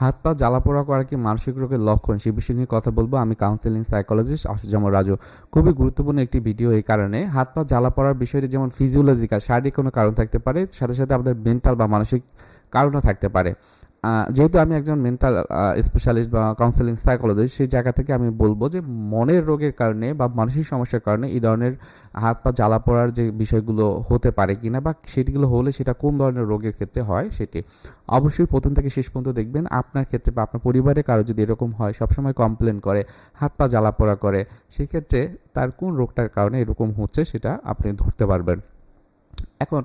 হাত পা জ্বালা পোড়া করা কি মানসিক রোগের লক্ষণ? সে বিষয় নিয়ে কথা বলব। আমি কাউন্সেলিং সাইকোলজিস্ট আশুজামা রাজু। খুবই গুরুত্বপূর্ণ একটি ভিডিও এই কারণে। হাত পা জ্বালা পড়ার বিষয়টি যেমন ফিজিওলজিক্যাল শারীরিক কোনো কারণ থাকতে পারে, সাথে সাথে আমাদের মেন্টাল বা মানসিক কারণও থাকতে পারে। যেহেতু আমি একজন মেন্টাল স্পেশালিস্ট বা কাউন্সেলিং সাইকোলজিস্ট সেই জায়গা থেকে আমি বলব যে মনের রোগের কারণে বা মানসিক সমস্যার কারণে এই ধরনের হাত পা জ্বালা পড়ার যে বিষয়গুলো হতে পারে কিনা বা সেটিগুলো হলে সেটা কোন ধরনের রোগের ক্ষেত্রে হয় সেটি অবশ্যই প্রথম থেকে শেষ পর্যন্ত দেখবেন। আপনার ক্ষেত্রে বা আপনার পরিবারে কারও যদি এরকম হয়, সবসময় কমপ্লেন করে, হাত পা জ্বালা পড়া করে, সেক্ষেত্রে তার কোন রোগটার কারণে এরকম হচ্ছে সেটা আপনি ধরতে পারবেন। এখন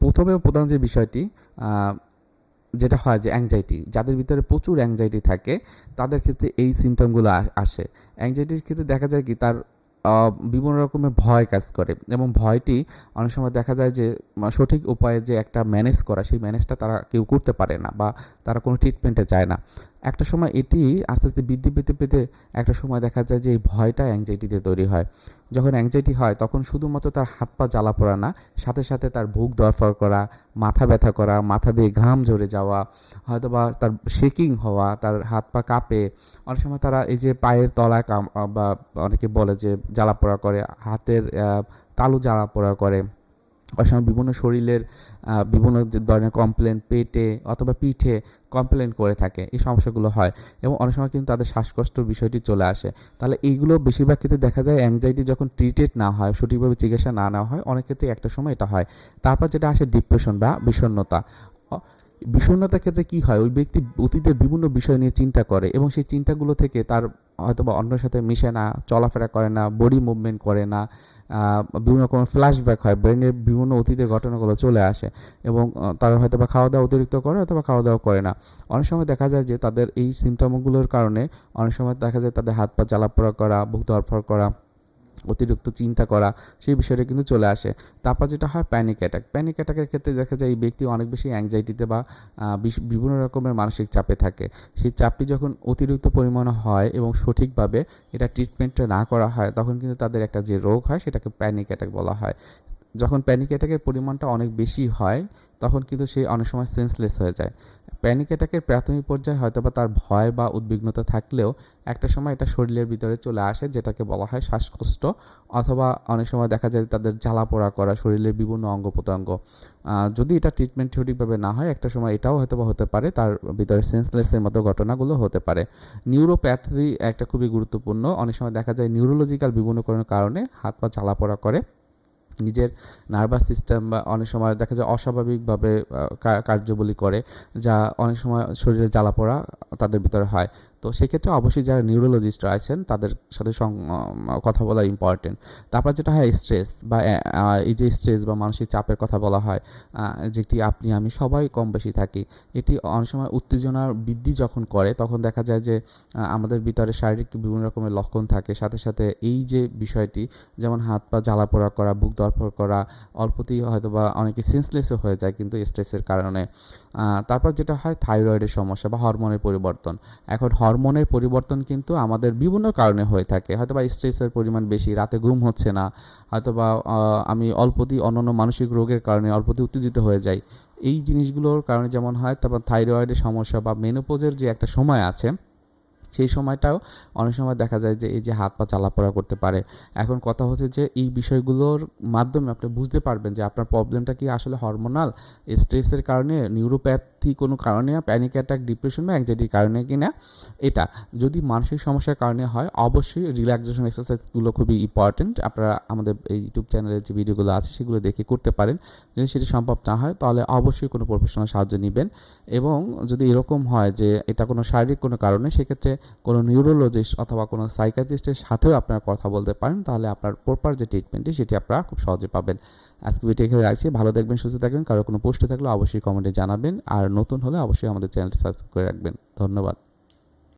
প্রথমে প্রধান যে বিষয়টি যেটা হয় যে অ্যাংজাইটি যাদের ভিতরে প্রচুর অ্যাংজাইটি থাকে, তাদের ক্ষেত্রে এই সিমটমগুলো আসে। অ্যাংজাইটির ক্ষেত্রে দেখা যায় কি, তার বিভিন্ন রকমের ভয় কাজ করে এবং ভয়টি অনেক সময় দেখা যায় যে সঠিক উপায়ে যে একটা ম্যানেজ করা, সেই ম্যানেজটা তারা কেউ করতে পারে না বা তারা কোনো ট্রিটমেন্টে যায় না। একটা সময় এটি আস্তে আস্তে বৃদ্ধি পেতে পেতে একটা সময় দেখা যায় যে এই ভয়টা অ্যাংজাইটিতে তৈরি হয়। যখন অ্যাংজাইটি হয়, তখন শুধুমাত্র তার হাত পা জ্বালা পড়া না, সাথে সাথে তার বুক দরফর করা, মাথা ব্যথা করা, মাথা দিয়ে ঘাম ঝরে যাওয়া হয়তো বা তার শেকিং হওয়া, তার হাত পা কাঁপে, অনেক সময় তারা এই যে পায়ের তলায় কাম, বা অনেকে বলে যে জ্বালা পোড়া করে, হাতের তালু জ্বালা পোড়া করে। অনেক বিভিন্ন শরীরের বিভিন্ন ধরনের কমপ্লেন পেটে অথবা পিঠে কমপ্লেন করে থাকে, এই সমস্যাগুলো হয় এবং অনেক সময় কিন্তু তাদের শ্বাসকষ্টর বিষয়টি চলে আসে। তাহলে এইগুলো বেশিরভাগ ক্ষেত্রে দেখা যায় অ্যাংজাইটি যখন ট্রিটেড না হয়, সঠিকভাবে চিকিৎসা না নেওয়া হয়, অনেক ক্ষেত্রে একটা সময় এটা হয়। তারপর যেটা আসে ডিপ্রেশন বা বিষণ্ণতা। বিষণ্ণতার ক্ষেত্রে কি হয়? ওই ব্যক্তি অতীতের বিভিন্ন বিষয় নিয়ে চিন্তা করে এবং সেই চিন্তাগুলো থেকে তার হয়তোবা অন্যের সাথে মিশে না, চলাফেরা করে না বডি মুভমেন্ট করে না বিভিন্ন রকমের ফ্ল্যাশব্যাক হয় ব্রেনের বিভিন্ন অতীতের ঘটনাগুলো চলে আসে এবং তারা হয়তো বা খাওয়া দাওয়া অতিরিক্ত করে, অথবা খাওয়া দাওয়া করে না। অনেক সময় দেখা যায় যে তাদের এই সিমটমগুলোর কারণে অনেক সময় দেখা যায় তাদের হাত পা চালাপড়া করা, বুক ধরফর করা অতিরিক্ত চিন্তা করা, সেই বিষয়টা কিন্তু চলে আসে। তারপর যেটা হয় প্যানিক অ্যাটাক প্যানিক অ্যাটাকের ক্ষেত্রে দেখা যায় এই ব্যক্তি অনেক বেশি অ্যাংজাইটিতে বা বিভিন্ন রকমের মানসিক চাপে থাকে। সেই চাপটি যখন অতিরিক্ত পরিমাণে হয় এবং সঠিকভাবে এটা ট্রিটমেন্টটা না করা হয়, তখন কিন্তু তাদের একটা যে রোগ হয়, সেটাকে প্যানিক অ্যাটাক বলা হয়। যখন প্যানিক অ্যাটাকের পরিমাণটা অনেক বেশি হয়, তখন কিন্তু সে অনেক সময় সেন্সলেস হয়ে যায়। প্যানিক অ্যাটাকের প্রাথমিক পর্যায়ে হয়তো বা তার ভয় বা উদ্বিগ্নতা থাকলেও একটা সময় এটা শরীরের ভিতরে চলে আসে, যেটাকে বলা হয় শ্বাসকষ্ট, অথবা অনেক সময় দেখা যায় তাদের জ্বালা পোড়া করা, শরীরের বিভিন্ন অঙ্গ প্রত্যঙ্গ। যদি এটা ট্রিটমেন্ট সঠিকভাবে না হয়, একটা সময় এটাও হয়তো বা হতে পারে, তার ভিতরে সেন্সলেসের মতো ঘটনাগুলো হতে পারে। নিউরোপ্যাথি একটা খুবই গুরুত্বপূর্ণ। অনেক সময় দেখা যায় নিউরোলজিক্যাল বিভিন্ন কারণে হাত পা জ্বালা পোড়া করে। নিজের নার্ভাস সিস্টেম বা অনেক সময় দেখা যায় অস্বাভাবিকভাবে কার্যবলী করে, যা অনেক সময় শরীরে জ্বালা পোড়া তাদের ভিতরে হয়। তো সেক্ষেত্রে অবশ্যই যারা নিউরোলজিস্টরা আছেন তাদের সাথে কথা বলা ইম্পর্টেন্ট তারপর যেটা হয় স্ট্রেস বা এই যে স্ট্রেস বা মানসিক চাপের কথা বলা হয় যেটি আপনি, আমি সবাই কম বেশি থাকি, এটি অনেক সময় উত্তেজনার বৃদ্ধি যখন করে, তখন দেখা যায় যে আমাদের ভিতরে শারীরিক বিভিন্ন রকমের লক্ষণ থাকে। সাথে সাথে এই যে বিষয়টি, যেমন হাত পা জ্বালা পোড়া করা, বুক দরফর করা, অল্পতেই হয়তো বা অনেকে সেন্সলেসও হয়ে যায় কিন্তু স্ট্রেসের কারণে। তারপর যেটা হয় থাইরয়েডের সমস্যা বা হরমোনের পরিবর্তন। এখন হরমোনের পরিবর্তন কিন্তু আমাদের বিভিন্ন কারণে হয়ে থাকে। হয়তো বা স্ট্রেসের পরিমাণ বেশি, রাতে ঘুম হচ্ছে না হয়তো বা আমি অল্পতেই অন্যান্য মানসিক রোগের কারণে অল্পতেই উত্তেজিত হয়ে যাই। এই জিনিসগুলোর কারণে যেমন হয়, তারপর থাইরয়েডের সমস্যা বা মেনোপোজের যে একটা সময় আছে সেই সময়টাও অনেক সময় দেখা যায় যে এই যে হাত পা চালাপড়া করতে পারে। এখন কথা হচ্ছে যে এই বিষয়গুলোর মাধ্যমে আপনি বুঝতে পারবেন যে আপনার প্রবলেমটা কি আসলে হরমোনাল স্ট্রেসের কারণে নিউরোপ্যাথি কোনো কারণে প্যানিক অ্যাটাক ডিপ্রেশন বা অ্যাংজাইটির কারণে কি না? এটা যদি মানসিক সমস্যার কারণে হয়, অবশ্যই রিল্যাক্সেশন এক্সারসাইজগুলো খুবই ইম্পর্টেন্ট আপনারা আমাদের এই ইউটিউব চ্যানেলের যে ভিডিওগুলো আছে, সেগুলো দেখে করতে পারেন। যদি সেটি সম্ভব না হয়, তাহলে অবশ্যই কোনো প্রফেশনাল সাহায্য নেবেন। এবং যদি এরকম হয় যে এটা কোনো শারীরিক কোনো কারণে, সেক্ষেত্রে কোনো নিউরোলজিস্ট অথবা কোনো সাইকাট্রিস্টের সাথেও আপনারা কথা বলতে পারেন, তাহলে আপনার প্রপার যে ট্রিটমেন্টটি সেটি আপনারা খুব সহজে পাবেন। আজকে ভিডিও এখানে রাখছি। ভালো দেখবেন, সুস্থ থাকবেন। কারও কোনো পোস্টে থাকলে অবশ্যই কমেন্টে জানাবেন। আর নতুন হলে অবশ্যই আমাদের চ্যানেলটি সাবস্ক্রাইব করে রাখবেন। ধন্যবাদ।